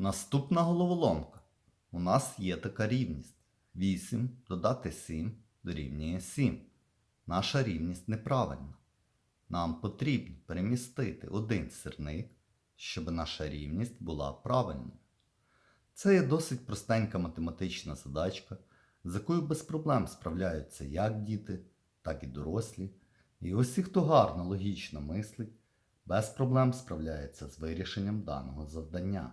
Наступна головоломка. У нас є така рівність. 8 додати 7 дорівнює 7. Наша рівність неправильна. Нам потрібно перемістити один сірник, щоб наша рівність була правильною. Це є досить простенька математична задачка, з якою без проблем справляються як діти, так і дорослі. І усі, хто гарно логічно мислить, без проблем справляється з вирішенням даного завдання.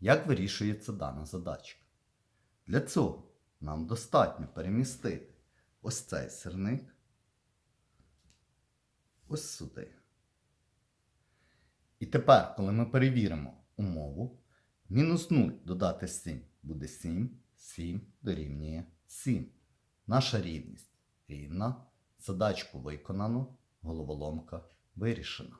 Як вирішується дана задачка? Для цього нам достатньо перемістити ось цей сирник ось сюди. І тепер, коли ми перевіримо умову, мінус 0 додати 7 буде 7, 7 дорівнює 7. Наша рівність рівна. Задачку виконано, головоломка вирішена.